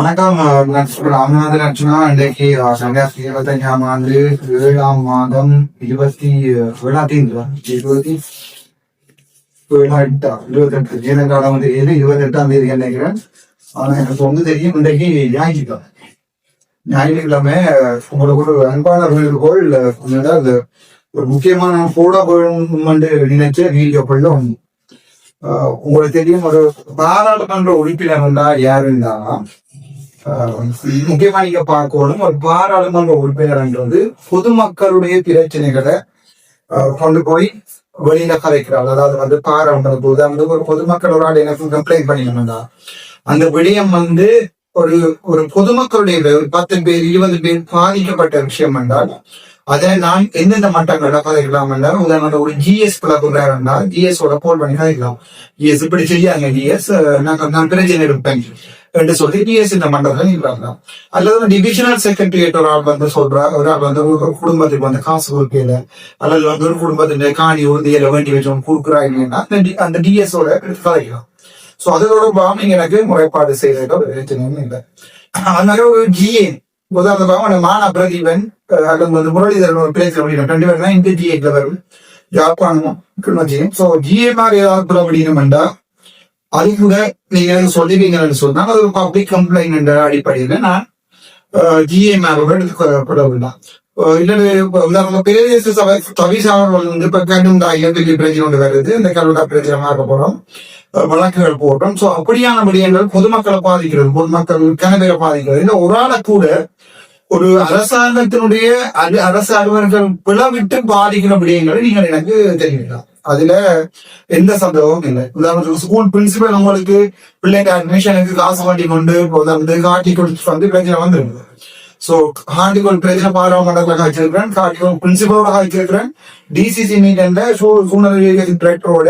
வணக்கம் ராமநாத ராமநாதன் இன்றைக்கு ரெண்டாயிரத்தி இருபத்தஞ்சாம் ஆண்டு ஏழாம் மாதம் இருபத்தி ஏழாம் தேதி இருபத்தி ஏழாம் இருபத்தெட்டு ஜீனகாலம் வந்து ஏழு இருபத்தெட்டாம் தேதி நினைக்கிறேன். ஆனா எனக்கு வந்து தெரியும் இன்றைக்கு ஞாயிற்றுக்கிழமை. ஞாயிற்றுக்கிழமை உங்களுக்கு ஒரு அன்பான வேண்டுகோள் அதாவது ஒரு முக்கியமான போட வேணும் நினைச்ச வீடியோக்கள்ல ஒன்று உங்களுக்கு தெரியும் ஒரு பாராளுமன்ற உறுப்பினர் வந்தா யாரு இருந்தாலும் முக்கியமா நீங்க பார்க்கணும் ஒரு பாராளுமன்ற உறுப்பினர்ன்றது பொதுமக்களுடைய பிரச்சனைகளை ஆஹ் கொண்டு போய் வெளியில கலைக்கிறாள் அதாவது வந்து பாராளுமன்ற போது ஒரு பொதுமக்கள் ஒரு பொதுமக்களோட எனக்கு கம்ப்ளைண்ட் பண்ணிக்கணும்டா அந்த விடயம் வந்து ஒரு ஒரு பொதுமக்களுடைய ஒரு பத்து பேர் இருபது பேர் பாதிக்கப்பட்ட விஷயம் என்றால் அதை நான் எந்தெந்த மட்டங்கள்ல கதைக்கலாம் என்றால் உதாரணம் ஒரு ஜிஎஸ் பிளக்குறாரு என்றால் ஜிஎஸ் ஓட போல் பண்ணி கதைக்கலாம் ஜிஎஸ் இப்படி செய்யாங்க ஜிஎஸ் நான் நான் பிரச்சனை இருப்பேன் என்று சொல்லி டிஎஸ் இந்த மண்டலத்தில் நீக்கலாம் அல்லது டிவிஷனல் செக்ரட்டரியேட் ஒரு ஆள் வந்து சொல்றா ஒரு ஆள் வந்து ஒரு குடும்பத்துக்கு வந்து காசு கொடுக்கல. அல்லது வந்து ஒரு குடும்பத்தின் காணி உறுதியில வேண்டி வச்சு கொடுக்குறாங்கன்னா அந்த டி- டிஎஸ் ஓட கதைக்கலாம். சோ அதோட பாமிங் எனக்கு முறைப்பாடு செய்யறதுல பிரச்சனையும் இல்லை. அதனால ஒரு ஜிஏ உதாரணமாக மானா பிரதீபன் அல்லது வந்து முரளிதரன் ஒரு பிளேஸ்ல முடியும் ரெண்டு பேர் தான் இந்த ஜிஏ வரும். ஜிஏ மாதிரி ஏதாவது புற முடியணும்டா அது கூட நீங்க எனக்கு சொல்லுவீங்கன்னு சொன்னா அது ஒரு பப்ளிக் கம்ப்ளைண்ட் என்ற அடிப்படையில நான் ஜிஏ மேலோட எடுத்துக்கொள்ளப்படவில்லை. இல்லது உதாரணம் பிரதேச சபை தவிசாளர்கள் வந்து இப்ப கடுண்டா இயற்கை பிரச்சனை ஒன்று வருது இந்த கடுண்டா பிரச்சனை மாற்ற போறோம் வழக்குகள் போடுறோம். சோ அப்படியான விடயங்கள் பொதுமக்களை பாதிக்கிறது பொதுமக்கள் கனவேரை பாதிக்கிறது. இந்த ஒரு ஆளை கூட ஒரு அரசாங்கத்தினுடைய அரசு அலுவலர்கள் பிளவிட்டு பாதிக்கிற விடயங்களை நீங்கள் எனக்கு தெரிவிக்கலாம். அதுல எந்த சந்தேகமும் இல்லை. உதாரணத்துக்கு ஸ்கூல் பிரின்சிபல் உங்களுக்கு பிள்ளைங்க அட்மிஷனுக்கு காசு வண்டி கொண்டு வந்து காட்டி வந்து பிரச்சனை வந்துருக்குது. சோ ஹார்டிகோல் பிரச்சனை பாராளுமன்றத்துல காய்ச்சிருக்கிறேன் காட்டிகோல் பிரின்சிபலோட காய்ச்சிருக்கிறேன் டிசிசி மீட்டன்ல சூழ்நிலை டிரெக்டரோட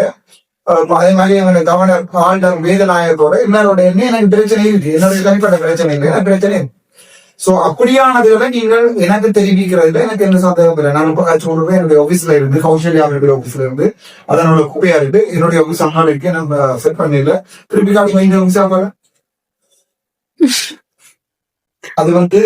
அதே மாதிரி எங்க கவர்னர் ஆல்டர் வேதநாயகத்தோட எல்லாரோட என்ன எனக்கு பிரச்சனை இருக்கு. என்னுடைய தனிப்பட்ட பிரச்சனை இல்லை. என்ன பிரச்சனை சோ அப்படியானதுல நீங்கள் எனக்கு தெரிவிக்கிறதுல எனக்கு என்ன சந்தேகம் இல்லை. நான் இப்போ சொல்றேன் என்னுடைய ஆபீஸ்ல இருந்து கௌசல்யா அவருடைய ஆபீஸ்ல இருந்து அதனோட குப்பையா இருக்கு என்னுடைய ஆபீஸ் அங்கால இருக்கு நம்ம செட் பண்ணிடல. திருப்பி காட்டி வைங்க ஆபீஸ் அவங்க அது வந்து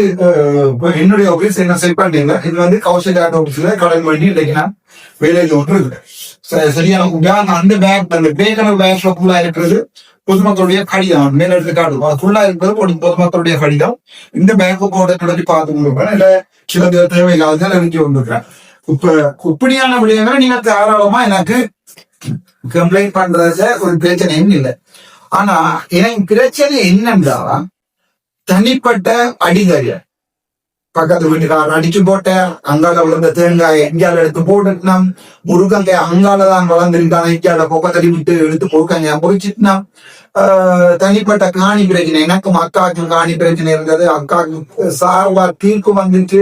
என்னுடைய ஆபீஸ் என்ன செட் பண்ணிட்டீங்க இது வந்து கௌசல்யா ஆபீஸ்ல கடன் பண்ணி இன்னைக்கு நான் வேலையில ஒன்று இருக்கேன் சரியான உதாரணம் அந்த பேக் அந்த பேக்கன பேக்ல ஃபுல்லா இருக்கிறது. பொதுமக்களுடைய கடிதம். மேல எடுத்து காட்டுவோம் ஃபுல்லா இருக்கிறது பொதுமக்களுடைய கடிதம். இந்த பேங்க் போர்டை தொடர்ச்சி பார்த்து கொண்டிருப்பேன் இல்ல சில பேர் தேவையில்லாத எழுதி வந்துருக்கேன் இப்ப இப்படியான விடயங்களை நீங்க தாராளமா எனக்கு கம்ப்ளைண்ட் பண்றத ஒரு பிரச்சனையும் இல்லை. ஆனா எனக்கு பிரச்சனை என்னன்றா தனிப்பட்ட அடிதறிய பக்கத்து வீட்டுக்காரன் அடிச்சு போட்டேன் அங்கால விழுந்த தேங்காய் எங்கால எடுத்து போட்டுட்டான் முருகங்க அங்கால தான் வளர்ந்துருக்கான். எங்கால பொக்கத்தடி விட்டு எடுத்து முருகங்க பொறிச்சிட்டான் ஆஹ் தனிப்பட்ட காணி பிரச்சனை. எனக்கும் அக்காவுக்கும் காணி பிரச்சனை இருந்தது. அக்காவுக்கு சார்பா தீர்ப்பு வந்துட்டு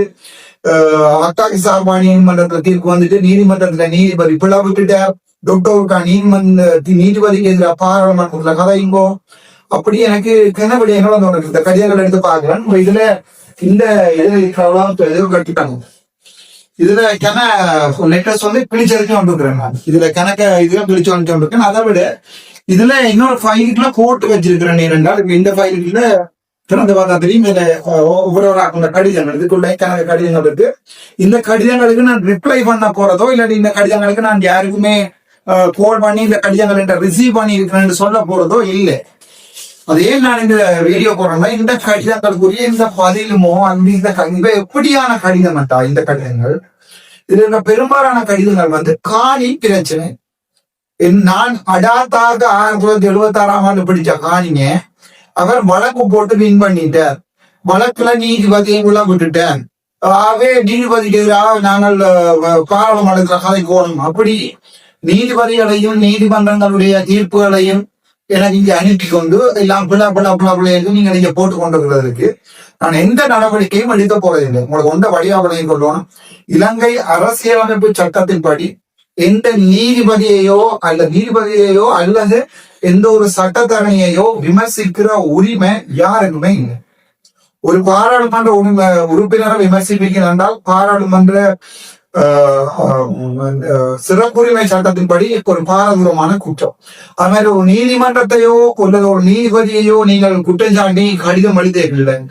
ஆஹ் அக்காக்கு சார்பா நீதிமன்றத்துல தீர்ப்பு வந்துட்டு நீதிமன்றத்துல நீதிபதி பிளவுட்டுட்டார் டாக்டருக்கா நீதிமன்ற நீதிபதிக்கு எதிராக பாராளுமன்றத்துல கதைங்கோ அப்படி எனக்கு கனவிடயங்கள் வந்து உனக்கு இந்த கடிதங்கள் எடுத்து பாக்குறேன் இதுல இந்த இது எதுவும் கட்டிட்டாங்க? இதுல கன லெட்டர்ஸ் வந்து பிழிச்சரிச்சு வந்துருக்கிறேன் நான். இதுல கணக்க இதுல பிழிச்சு வந்துருக்கேன் அதை விட இதுல இன்னொரு ஃபைலுக்குள்ள போட்டு வச்சிருக்கிறேன் ஏனென்றால் இப்ப இந்த ஃபைலுக்குள்ள திறந்து பார்த்தா தெரியும். இதுல ஒவ்வொரு அந்த கடிதங்கள் இதுக்குள்ள கணக்கு கடிதங்கள் இருக்கு. இந்த கடிதங்களுக்கு நான் ரிப்ளை பண்ண போறதோ இல்லாட்டி இந்த கடிதங்களுக்கு நான் யாருக்குமே கோல் பண்ணி இந்த கடிதங்கள் ரிசீவ் பண்ணி இருக்கிறேன்னு சொல்ல போறதோ இல்லை. அதே நான் இந்த வீடியோ போறேன்னா இந்த கடிதங்களுக்குரிய இந்த பதிலுமோ அந்த இந்த க- எப்படியான கடிதம் அட்டா இந்த கடிதங்கள்? இதுல இருக்க பெரும்பாலான கடிதங்கள் வந்து காணி பிரச்சனை. என் நான் அடாத்தாக ஆயிரத்தி தொள்ளாயிரத்தி எழுபத்தி ஆறாம் ஆண்டு பிடிச்ச காணிங்க அவர் வழக்கு போட்டு வின் பண்ணிட்டார். வழக்குல நீதிபதியை உள்ள விட்டுட்டேன் ஆகவே நீதிபதிக்கு எதிராக நாங்கள் பாராளுமன்றத்தில் பாராளுமன்றத்துல கதை கோணும் அப்படி நீதிபதிகளையும் நீதிமன்றங்களுடைய தீர்ப்புகளையும் எனக்கு இங்க அனுப்பி கொண்டு எல்லாம் பிள்ளை பிள்ளை பிள்ளை பிள்ளைகளுக்கு நீங்க நீங்க போட்டு கொண்டிருக்கிறதுக்கு நான் எந்த நடவடிக்கையும் எடுக்க போறதில்லை உங்களுக்கு ஒன்ற வழியாவதையும் கொள்ளணும் இலங்கை அரசியலமைப்பு சட்டத்தின்படி எந்த நீதிபதியையோ அல்ல நீதிபதியையோ அல்லது எந்த ஒரு சட்டத்தரணையோ விமர்சிக்கிற உரிமை யாருக்குமே இல்லை. ஒரு பாராளுமன்ற உரிமை- உறுப்பினரை விமர்சிப்பீங்க என்றால் பாராளுமன்ற சிறப்புரிமை சட்டத்தின்படி ஒரு பாரதூரமான குற்றம். அது மாதிரி ஒரு நீதிமன்றத்தையோ அல்லது ஒரு நீதிபதியையோ நீங்கள் குற்றம் சாட்டி கடிதம் அளித்தீர்கள்.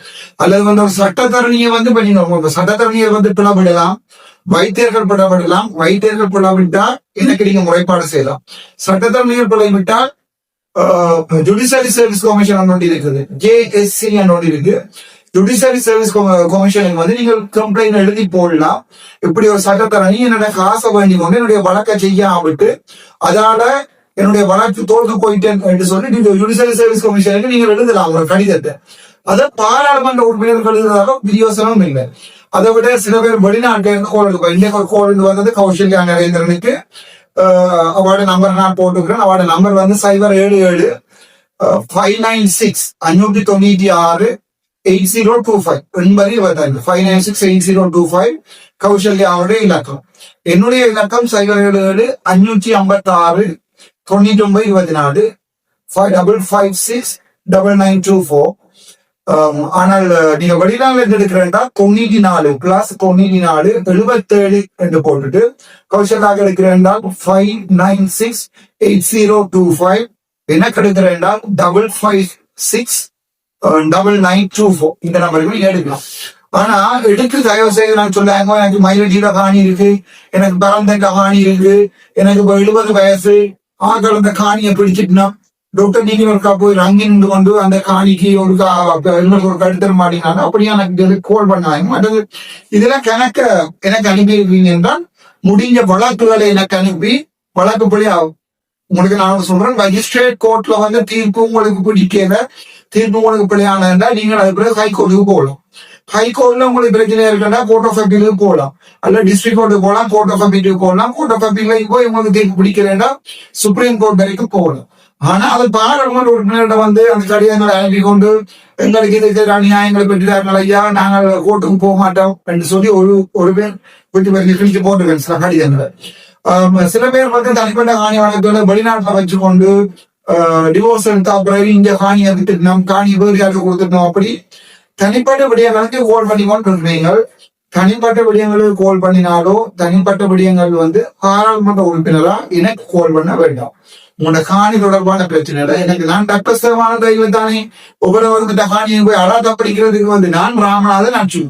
அல்லது வந்து ஒரு சட்டத்தரணியை வந்து இப்ப நீங்க சட்டத்தரணியை வந்து பிளவிடலாம் வைத்தியர்கள் பிளவிடலாம் வைத்தியர்கள் பிளவிட்டால் எனக்கு நீங்க முறைப்பாடு செய்யலாம். சட்டத்தரணிகள் பிளவிட்டால் ஜுடிஷியரி சர்வீஸ் கமிஷன் ஒன்று இருக்குது ஜேஎஸ்சி ஒன்று இருக்கு ஜுடிஷியரி சர்வீஸ் கமிஷனுக்கு வந்து நீங்கள் கம்ப்ளைண்ட் எழுதி போடலாம். இப்படி ஒரு சட்டத்தரணி என்னோட காசை வேண்டி கொண்டு என்னுடைய வழக்கை செய்யாம விட்டு அதால என்னுடைய வழக்கு தோல்வி போயிட்டேன் என்று சொல்லி நீங்க ஜுடிஷியரி சர்வீஸ் கமிஷனுக்கு நீங்கள் எழுதலாம் ஒரு கடிதத்தை. அதை பாராளுமன்ற உறுப்பினர்கள் எழுதுறதாக பிரியோசனம் இல்லை. அதை விட சில பேர் வெளிநாட்டுல இருந்து கோல் எடுப்போம் கோல் வந்தது கௌசல்யா நரேந்திரனுக்கு. அவார்டு நம்பர் நான் போட்டுக்கிறேன். அவார்டு நம்பர் வந்து சைபர் ஏழு ஏழு ஃபைவ் நைன் சிக்ஸ் அஞ்சூற்றி தொண்ணூற்றி ஆறு எயிட் ஜீரோ டூ ஃபைவ் ஒன்பது இருபத்தஞ்சு five nine six eight zero two five கௌசல்யாவுடைய இலக்கம் என்னுடைய இலக்கம் சைபர் ஏழு ஏழு அஞ்சூற்றி ஐம்பத்தி ஆறு தொண்ணூற்றி ஒன்பது இருபத்தி நாலு five double five six double nine two four ஆனால் நீங்க வெளிநாடுல இருந்து எடுக்கிறேன்டா தொண்ணூத்தி நாலு பிளஸ் தொண்ணூத்தி நாலு எழுபத்தேழு என்று போட்டுட்டு கௌசலாக எடுக்கிறேன்டா five nine six eight zero two five எனக்கு எடுக்கிறேன்டா double five six double nine two four இந்த நம்பருக்கு எடுக்கலாம். ஆனா எடுத்து தயவு செய்து நான் சொல்லாங்க எனக்கு மயிலடியில காணி இருக்கு. எனக்கு பரந்த காணி இருக்கு. எனக்கு இப்ப எழுபது வயசு. ஆக்கள் அந்த காணியை பிடிச்சிட்டுனா டாக்டர் நீங்க ஒருக்கா போய் ரங்கி நின்று கொண்டு அந்த காணிக்கு ஒரு இன்னொரு ஒரு கடுத்தர் மாட்டினாங்க அப்படியே எனக்கு கோல் பண்ணாங்க மற்றது இதுல கணக்க எனக்கு அனுப்பி இருக்கீங்க என்றால் முடிஞ்ச வழக்குகளை எனக்கு அனுப்பி வழக்குப்படி ஆகும் உங்களுக்கு நான் சொல்றேன் மஜிஸ்ட்ரேட் கோர்ட்ல வந்து தீர்ப்பு உங்களுக்கு பிடிக்கல. தீர்ப்பு உங்களுக்கு பிழையான நீங்கள் அது பிறகு ஹைகோர்ட்டுக்கு போகலாம். ஹைகோர்ட்ல உங்களுக்கு பிரச்சனை இருக்குன்னா கோர்ட் ஆஃப் அப்பீலுக்கு போகலாம். அல்ல டிஸ்ட்ரிக்ட் கோர்ட்டுக்கு போகலாம் கோர்ட் ஆஃப் அப்பீலுக்கு போகலாம். கோர்ட் ஆஃப் அப்பீல போய் உங்களுக்கு தீர்ப்பு பிடிக்கிறேன்னா சுப்ரீம் கோர்ட் வரைக்கும் போகலாம். ஆனா அது பாராளுமன்ற உறுப்பினர்கிட்ட வந்து அந்த கடிதங்களை அனுப்பி கொண்டு எங்களுக்கு இதுக்கு அநியாயங்களை பெற்றுட்டார்கள் ஐயா நாங்கள் கோர்ட்டுக்கு போக மாட்டோம் என்று சொல்லி ஒரு ஒரு பேர் வீட்டு பேருக்கு கிழிச்சு போட்டுருக்கேன் சில கடிதங்களை. சில பேர் வந்து தனிப்பட்ட காணி வழக்குகளை வெளிநாட்டுல வச்சுக்கொண்டு டிவோர்ஸ் எடுத்த இந்த இங்க காணியை விட்டுட்டோம் காணி வேறு யாருக்கு கொடுத்துட்டோம் அப்படி தனிப்பட்ட விடயங்களுக்கு கோல் பண்ணி கொண்டு இருக்கிறீர்கள் தனிப்பட்ட விடயங்களுக்கு கோல் பண்ணினாலோ தனிப்பட்ட விடயங்கள் வந்து பாராளுமன்ற உறுப்பினரா எனக்கு கோல் பண்ண வேண்டாம் உங்களோட காணி தொடர்பான பிரச்சனை எனக்கு நான் தப்பசமான தெய்வம் தானே ஒவ்வொருவருக்கு காணியை போய் அழா தப்படிக்கிறதுக்கு வந்து நான் ராமநாதன் அச்சு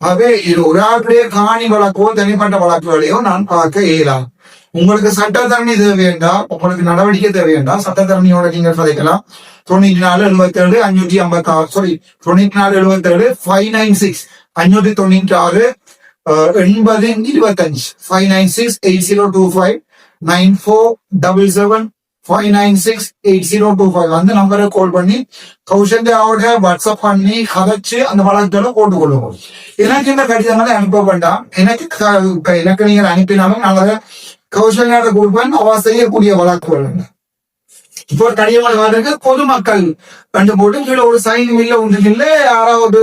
ஆகவே இது ஒரு ஆளுடைய காணி வழக்கோ தனிப்பட்ட வழக்குகளையோ நான் பார்க்க இயலாம் உங்களுக்கு சட்டத்தரணி தேவையண்டா உங்களுக்கு நடவடிக்கை தேவையண்டா சட்டத்தரணியோட நீங்க கதைக்கலாம் தொண்ணூற்றி நாலு எழுபத்தி ஏழு அஞ்சூற்றி ஐம்பத்தி ஆறு சாரி தொண்ணூற்றி நாலு எழுபத்தி ஏழு ஃபைவ் நைன் சிக்ஸ் அஞ்சூற்றி தொண்ணூற்றி ஆறு எண்பது இருபத்தஞ்சு. Five nine six eight zero two five nine four double seven five nine six eight zero two five அந்த நம்பரை கால் பண்ணி கௌசல்யாவோட வாட்ஸ்அப் பண்ணி கதைச்சு அந்த வழக்குகளை போட்டுக் கொள்ளுவோம் எனக்கு இந்த கடிதங்களை அனுப்ப வேண்டாம். எனக்கு எனக்கு நீங்கள் அனுப்பினாலும் நல்ல கௌசல்யாவோட கொடுப்பேன். அவ செய்யக்கூடிய வழக்குகள் இப்போ ஒரு கடிதங்கள் பொதுமக்கள் கண்டு போட்டு கீழே ஒரு சைன் இல்ல ஒன்று இல்லை. யாராவது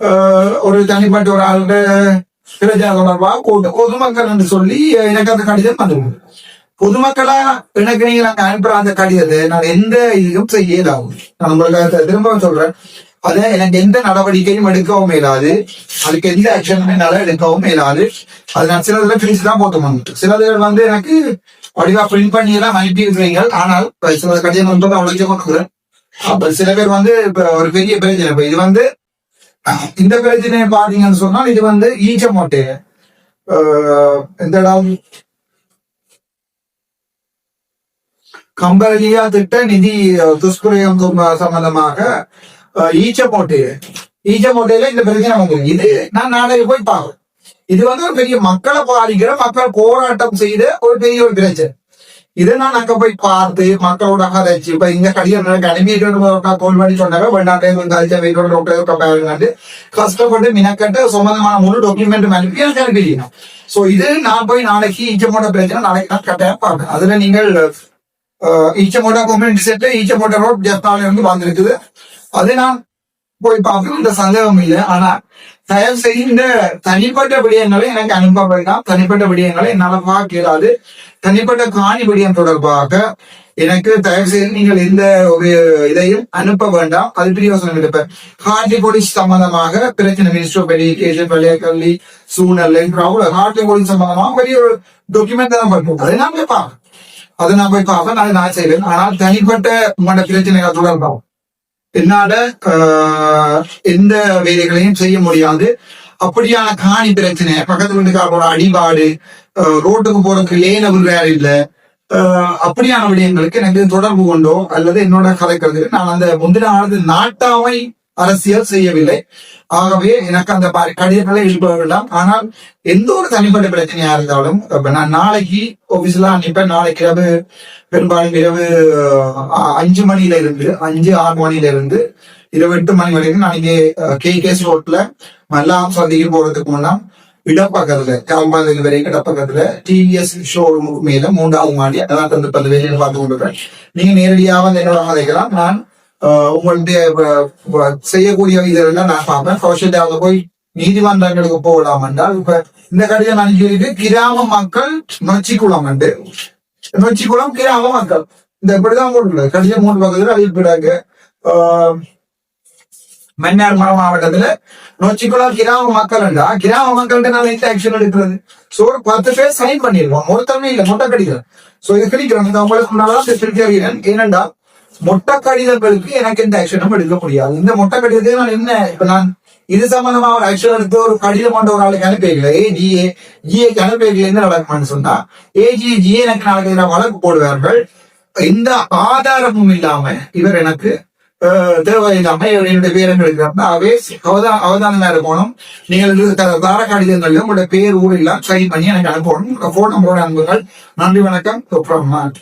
ஆஹ், ஒரு தனிப்பட்ட ஒரு ஆளுட பிரஜா தொடர்பா கூட்டு பொதுமக்கள் என்று சொல்லி எனக்கு அந்த கடிதம் வந்துடும் பொதுமக்களா எனக்கு நீங்க நாங்க அனுப்புற அந்த கடிதத்தை நான் எந்த இதுவும் செய்யலாகும் நான் உங்களுக்கு திரும்ப சொல்றேன். அதை எனக்கு எந்த நடவடிக்கையும் எடுக்கவும் இயலாது. அதுக்கு எந்த ஆக்ஷனும் என்னால எடுக்கவும் இயலாது. அது நான் சிலதுல பிரிச்சு தான் போட்டு வந்துட்டு சிலதுகள் வந்து எனக்கு வடிவா பிரிண்ட் பண்ணி எல்லாம் அனுப்பி இருக்கிறீங்க ஆனால் சில கடிதம் வந்து உழைச்சு கொண்டு அப்ப சில பேர் வந்து இப்ப ஒரு பெரிய பிரச்சனை. இப்ப இது வந்து இந்த பிரச்சனையை பாத்தீங்கன்னு சொன்னால் இது வந்து ஈச்ச மோட்டை. எந்த இடம்? கம்பளியா திட்ட நிதி துஷ்பிரயோகம் சம்பந்தமாக ஈச்ச போட்டு ஈச்ச போட்டையில இந்த பிரச்சனை வந்து இது நான் நாளைக்கு போய் பார்க்கணும். இது வந்து ஒரு பெரிய மக்களை பாதிக்கிற மக்கள் போராட்டம் செய்த ஒரு பெரிய ஒரு பிரச்சனை. இதை நான் அங்க போய் பார்த்து மக்களோட கதைச்சு இப்ப இங்க கடிகாரம் கடமையிட்டு தோல்வாடி சொன்னாங்க வெளிநாட்டை கழிச்ச வீட்டோட டாக்டர் கஷ்டப்பட்டு மினக்கட்டு சொந்தமான முழு டாக்குமெண்ட் அனுப்பி எனக்கு அனுப்பிடணும் சோ இது நான் போய் நாளைக்கு ஈச்சமோட பிரச்சனை நாளைக்கு நான் கட்டாயம் பார்ப்பேன் அதுல நீங்கள் ஈச்சமோட கம்யூனிட்டி செட்ல ஈச்சமோட ரோட் ஜெஃப்னால இருந்து வந்திருக்குது அதை நான் போய் பார்க்கணும் இந்த சந்தேகம் இல்லை. ஆனா தயவு செய்த தனிப்பட்ட விடயங்களை எனக்கு அனுப்ப வேண்டாம். தனிப்பட்ட விடயங்களை என்னால பார்க்க இயலாது. தனிப்பட்ட காணி விடயம் தொடர்பாக எனக்கு தயவு செய்து நீங்கள் எந்த ஒரு இதையும் அனுப்ப வேண்டாம். அது பிரியோசனம் எடுப்பேன் ஹார்டி போலீஸ் சம்பந்தமாக பிரச்சனை மினிஸ்டர் ஆஃப் எஜுகேஷன் பள்ளிய கல்வி சூழ்நிலை ஹார்டி போலீஸ் சம்பந்தமாக பெரிய ஒரு டாக்குமெண்ட் தான் பார்ப்போம் அதை நான் போய் பார்ப்பேன் அதை நான் போய் பார்ப்பேன் அதை நான் செய்வேன். ஆனால் தனிப்பட்ட உங்களோட பிரச்சனைகள் தொடர்பாகும் என்னால ஆஹ், எந்த வேலைகளையும் செய்ய முடியாது. அப்படியான காணி பிரச்சனை பக்கத்து வீட்டுக்காரோட அடிபாடு ஆஹ், ரோட்டுக்கு போறதுக்கு லேன வேற இல்ல. ஆஹ், அப்படியான விடயங்களுக்கு எனக்கு தொடர்பு கொண்டோ அல்லது என்னோட கலைக்கிறது நான் அந்த முந்தின ஆனது நாட்டாமை அரசியல் செய்யவில்லை. ஆகவே எனக்கு அந்த ப- கடிதங்களை எழுப்ப ஆனால் எந்த ஒரு தனிப்பட்ட பிரச்சனையா இருந்தாலும் நான் நாளைக்கு ஆபீஸ்ல அனுப்பேன் நாளைக்கு இரவு பெரும்பாலும் இரவு அஞ்சு மணில இருந்து அஞ்சு ஆறு மணில இருந்து இரவு எட்டு மணி வரைக்கும் நான் இங்கே கே கேஸ் ரோட்ல மல்லாம் சந்தைக்கு போறதுக்கு முன்னாம் இடப்பக்கத்துல காம்பாந்தல் வரைக்கும் இடப்பக்கத்துல டிவிஎஸ் ஷோரூமுக்கு மேல மூன்றாவது மாடி அதான் தந்து பத்து வேலையை பார்த்து கொண்டு நீங்க நேரடியாக வந்து என்னோட அழைக்கலாம் நான் உங்களுடைய செய்யக்கூடிய இதெல்லாம் நான் பார்ப்பேன். கௌஷல்யாவுல போய் நீதிமன்றங்களுக்கு போகலாம் என்றால் இப்ப இந்த கடிதம் நான் சொல்லிட்டு கிராம மக்கள் நொச்சிக்குளம் என்று. நொச்சிக்குளம் கிராம மக்கள். இந்த இப்படிதான் போட்டுள்ளது. கடிதம் மூன்று பக்கத்துல அறிவிப்பிடாங்க ஆஹ், மன்னார் மாவட்டத்துல நொச்சிக்குளம் கிராம மக்கள் என்றா கிராம மக்கள்கிட்ட நான் எந்த ஆக்ஷன் எடுக்கிறது? சோ ஒரு பத்து பேர் சைன் பண்ணிருவோம் ஒருத்தமே இல்ல மொட்டை கடிதம். சோ இது கிடைக்கிறோம் இந்த உங்களுக்கு முன்னால திருப்தி அறிகிறேன் ஏனென்றால் மொட்டை கடிதங்களுக்கு எனக்கு எந்த ஆக்ஷனும் எடுக்க முடியாது. இந்த மொட்டை கடிதத்தை நான் என்ன இப்ப நான் இது சம்பந்தமா ஒரு ஆக்ஷன் எடுத்து ஒரு கடிதம் கொண்ட ஒரு ஆளுக்கு அனுப்பிக்கல ஏ ஜிஏ ஜிஏக்கு அனுப்பிக்கல என்ன நடக்குமான்னு சொன்னா ஏஜி ஜிஏ எனக்கு நாளைக்கு வழக்கு போடுவார்கள். எந்த ஆதாரமும் இல்லாம இவர் எனக்கு அஹ், தேவையில்லாம இவர் என்னுடைய பேர் எழுதுறாங்க ஆகவே அவதா அவதானமா இருக்கணும் நீங்கள் தார கடிதங்கள்ல உங்களுடைய பேர் ஊர் எல்லாம் சைன் பண்ணி எனக்கு அனுப்பணும். போன் நம்பரோட அனுப்புங்கள். நன்றி வணக்கம். சுப்ரமணியன்